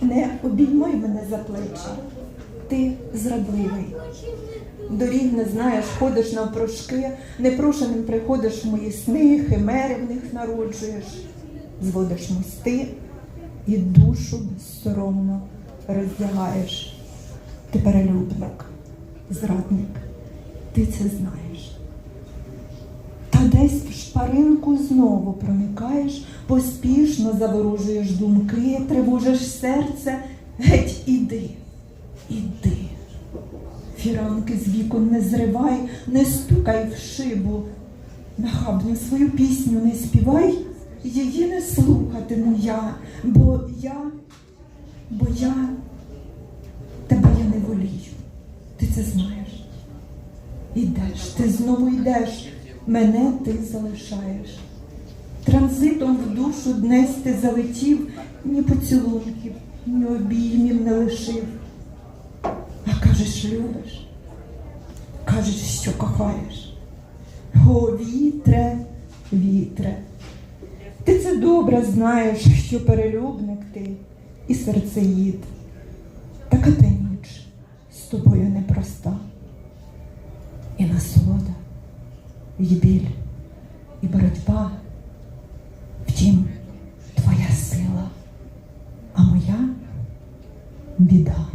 не обіймай мене за плечі. Ти зрадливий. Доріг не знаєш, ходиш навпрошки, непрошеним приходиш в мої сни, химери в них народжуєш, зводиш мости і душу безсоромно роздягаєш. Ти перелюбник, зрадник, ти це знаєш. Та десь в шпаринку знову проникаєш, поспішно заворожуєш думки, тривожиш серце, геть іди, іди. Фіранки з вікон не зривай, не стукай в шибу, нахабну свою пісню не співай, її не слухатиму я, бо я, бо я тебе я не волію. Ти це знаєш. Ідеш, ти знову йдеш, мене ти залишаєш. Транзитом в душу днесь ти залетів, ні поцілунків, ні обіймів не лишив. А кажеш, любиш, кажеш, що кохаєш. О, вітре, вітре. Ти це добре знаєш, що перелюбник ти і серцеїд. Така та ніч з тобою непроста. І насолода, і біль, і боротьба. Втім, твоя сила, а моя біда.